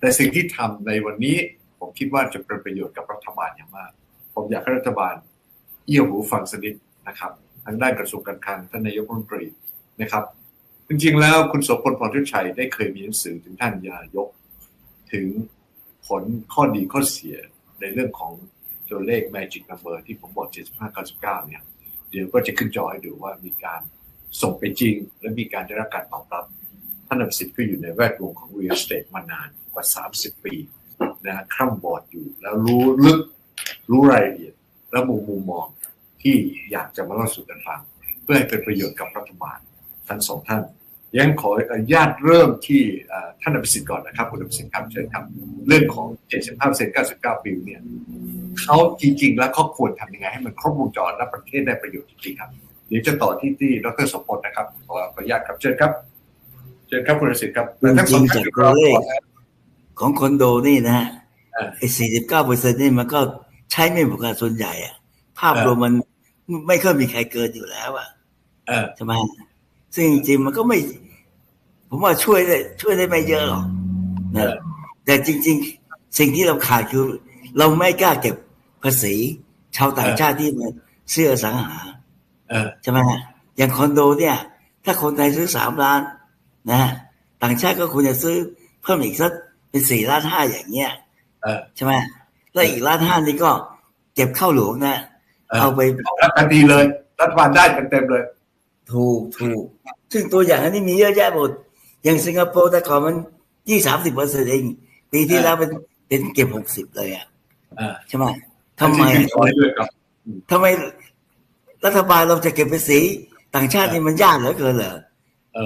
แต่สิ่งที่ทำในวันนี้ผมคิดว่าจะเป็นประโยชน์กับรัฐบาลอย่างมาก ผมอยากให้รัฐบาลเอี่ยวหูฟังสนิทนะครับทางด้านกระทรวงการคลังท่านนายกรัฐมนตรีนะครับ จริงๆแล้วคุณโสพลพรทุชัยได้เคยมีหนังสือถึงท่านยายก ถึงผลข้อดีข้อเสียในเรื่องของตัวเลข Magic Number ที่ผมบอก 75 99 เนี่ย เดี๋ยวก็จะขึ้นจอให้ดูว่ามีการส่งไปจริง และมีการได้รับการตอบรับ ท่านอภิสิทธิ์ก็อยู่ในแวดวงของ real estate มานานกว่า 30 ปีนะคร่ำบอดอยู่แล้วรู้ลึกรู้รายละเอียด และมุมมุมมองที่อยากจะมาเล่าสู่กันฟัง เพื่อให้เป็นประโยชน์กับรัฐบาลทั้งสองท่านยังขออนุญาตเริ่มที่ท่านอภิสิทธิ์ก่อนนะครับคุณอภิสิทธิ์ครับเชิญครับ เรื่องของ 75เซน99 ปีเนี่ยเขาจริง ๆ แล้วเขาควรทำยังไงให้มันครบวงจรและประเทศได้ประโยชน์จริงๆครับ เดี๋ยวจะต่อที่ที่ดรสมพลนะครับขออนุญาตครับเชิญครับ เชิญครับคุณอภิสิทธิ์ครับจริงๆจากตัวเลขของคอนโดนี่นะฮะไอ้49เปอร์เซ็นต์นี่มันก็ใช้ไม่หมดกันส่วนใหญ่อะภาพรวมมันไม่ค่อยมีใครเกินอยู่แล้วอะใช่ไหมซึ่งจริงๆมันก็ไม่ ผมว่าช่วยได้ช่วยได้ไม่เยอะหรอกนะแต่จริง ๆ สิ่งที่เราขาดคือ เราไม่กล้าเก็บภาษี ชาวต่างชาติที่มาเสื้อสังหาใช่ไหมอย่างคอนโดเนี่ย ถ้าคนไทยซื้อสามล้าน นะ ต่างชาติก็ควรจะซื้อเพิ่มอีกสักเป็นสี่ล้านห้าอย่างเงี้ยใช่ไหมแล้วอีกล้านห้านี่ก็เก็บเข้าหลวงนะเอาไปรับทันทีเลยรัฐบาลได้เต็มเลย ถูกถูกซึ่งตัวอย่างอันนี้มีเยอะแยะหมดอย่างสิงคโปร์แต่ก่อนมันยี่สามสิบเปอร์เซ็นต์เองปีที่แล้วเป็นเป็นเก็บหกสิบเลยอะใช่ไหมทำไมทำไมรัฐบาลเราจะเก็บภาษีต่างชาตินี่มันยากเหลือเกินเหรอ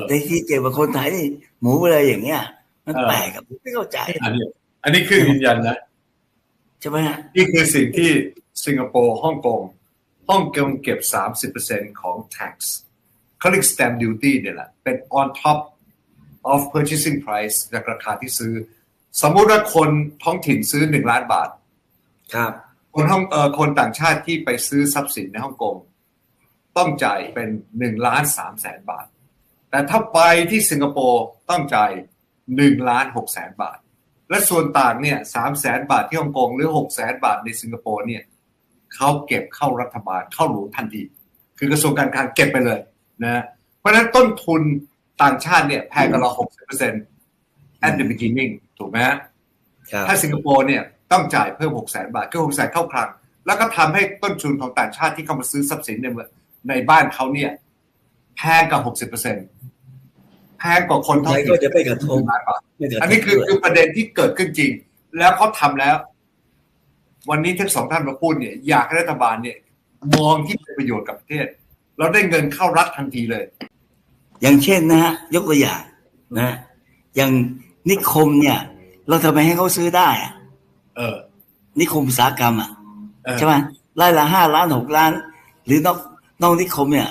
ในที่เก็บกับคนไทยนี่หมูไปเลยอย่างเงี้ย มันแปลกกับไม่เข้าใจ อันนี้ อันนี้คือยืนยันนะใช่ไหมนี่คือสิ่งที่สิงคโปร์ฮ่องกงฮ่องกงเก็บสามสิบเปอร์เซ็นของ tax เขาเรียก stamp duty เนี่ยแหละ เป็น on top of purchasing price จากราคาที่ซื้อ สมมุติว่าคนท้องถิ่นซื้อหนึ่งล้านบาท ครับ คนห้องเอ่อคนต่างชาติที่ไปซื้อทรัพย์สินในฮ่องกงต้องจ่ายเป็นหนึ่งล้านสามแสนบาท แต่ถ้าไปที่สิงคโปร์ต้องจ่ายหนึ่งล้านหกแสนบาท และส่วนต่างเนี่ยสามแสนบาทที่ฮ่องกงหรือหกแสนบาทในสิงคโปร์เนี่ยเขาเก็บเข้ารัฐบาลเข้าหลวงทันที คือกระทรวงการคลังเก็บไปเลยนะเพราะฉะนั้นต้นทุนต่างชาติเนี่ยแพงกว่าเราหกสิบเปอร์เซ็นต์ at the beginning ถูกไหมถ้าสิงคโปร์เนี่ยต้องจ่ายเพิ่มหกแสนบาทคือหกแสนเข้าคลัง แล้วก็ทำให้ต้นทุนของต่างชาติที่เข้ามาซื้อทรัพย์สินในเมืองในบ้านเขาเนี่ย แพงกว่าหกสิบเปอร์เซ็นต์แพงกว่าคนท้องถิ่นก็จะไม่กระทบอันนี้คือคือประเด็นที่เกิดขึ้นจริง แล้วเขาทาแล้ว วันนี้ทั้งสองท่านมาพูดเนี่ย อยากให้รัฐบาลเนี่ย มองที่เป็นประโยชน์กับประเทศ เราได้เงินเข้ารัฐทันทีเลย อย่างเช่นนะฮะยกตัวอย่างนะอย่างนิคมเนี่ย เราทำไมให้เขาซื้อได้อะเออ นิคมอุตสาหกรรมอะใช่ไหมไล่ละห้าล้านหกล้าน หรือนอกนอกนิคมเนี่ย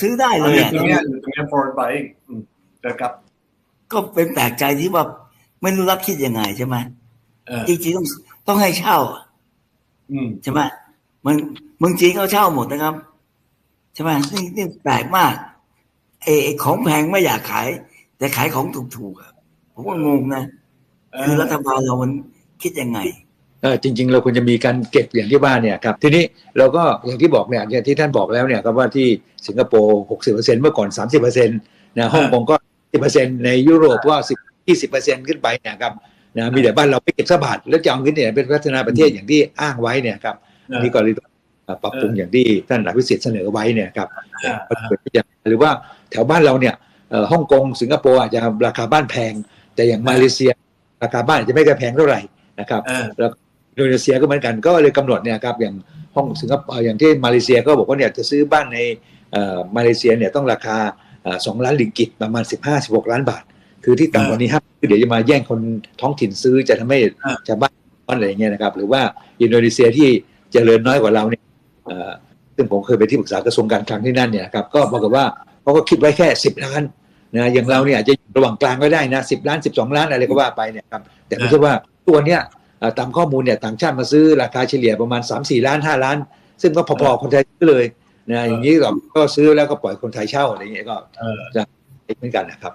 ซื้อได้เลยตรงนี้ตรงนี้ foreign buying นะครับ ก็เป็นแปลกใจที่ว่าไม่รู้รัฐคิดยังไงใช่ไหมจริงๆต้องต้องให้เช่าใช่ไหมมันเมืองจีนเขาเช่าหมดนะครับใช่ไหมนี่นี่แปลกมากไอ้ของแพงไม่อยากขาย แต่ขายของถูกๆอะผมว่างงนะคือรัฐบาลเรามันคิดยังไง เออจริง ๆ เราควรจะมีการเก็บอย่างที่ว่าเนี่ยครับทีนี้เราก็อย่างที่บอกเนี่ยอย่างที่ท่านบอกแล้วเนี่ยครับว่าที่สิงคโปร์หกสิบเปอร์เซ็นเมื่อก่อนสามสิบเปอร์เซ็นต์นะฮ่องกงก็สิบเปอร์เซ็นต์ในยุโรปก็สิบยี่สิบเปอร์เซ็นต์ขึ้นไปเนี่ยครับนะมีแต่บ้านเราไม่เก็บสบาทแล้วจะเอาเงินเนี่ยเป็นพัฒนาประเทศอย่างที่อ้างไว้เนี่ยครับนี่ก็เลยปรับปรุงอย่างที่ท่านหลักวิสิตเสนอไว้เนี่ยครับหรือว่าแถวบ้านเราเนี่ยฮ่องกงสิงคโปร์อาจจะราคาบ้านแพง แต่อย่างมาเลเซีย ราคาบ้านจะไม่ได้แพงเท่าไหร่นะครับแล้ว อินโดนีเซียก็เหมือนกันก็เลยกำหนดเนี่ยครับอย่างห้องสิงคโปร์อย่างที่มาเลเซียก็บอกว่าเนี่ยจะซื้อบ้านในมาเลเซียเนี่ยต้องราคาสองล้านลิงกิตประมาณสิบห้าสิบหกล้านบาท คือที่ต่ำกว่านี้ห้าเดี๋ยวจะมาแย่งคนท้องถิ่นซื้อจะทำให้ชาวบ้านอะไรอย่างเงี้ยนะครับ หรือว่าอินโดนีเซียที่เจริญน้อยกว่าเราเนี่ยซึ่งผมเคยไปที่ปรึกษากระทรวงการคลังที่นั่นเนี่ยครับก็บอกว่าเขาก็คิดไว้แค่สิบล้านนะอย่างเราเนี่ยอาจจะอยู่ระหว่างกลางก็ได้นะสิบล้านสิบสองล้านอะไรก็ว่าไปเนี่ยครับแต่ไม่ใช่ว่าตัวเนี้ย ตามข้อมูลเนี่ยต่างชาติมาซื้อราคาเฉลี่ยประมาณ 3 4 ล้าน 5 ล้าน ซึ่งก็พอๆคนไทยซื้อเลยนะอย่างนี้เราก็ซื้อแล้วก็ปล่อยคนไทยเช่าอะไรอย่างเงี้ยก็จะเหมือนกันนะครับ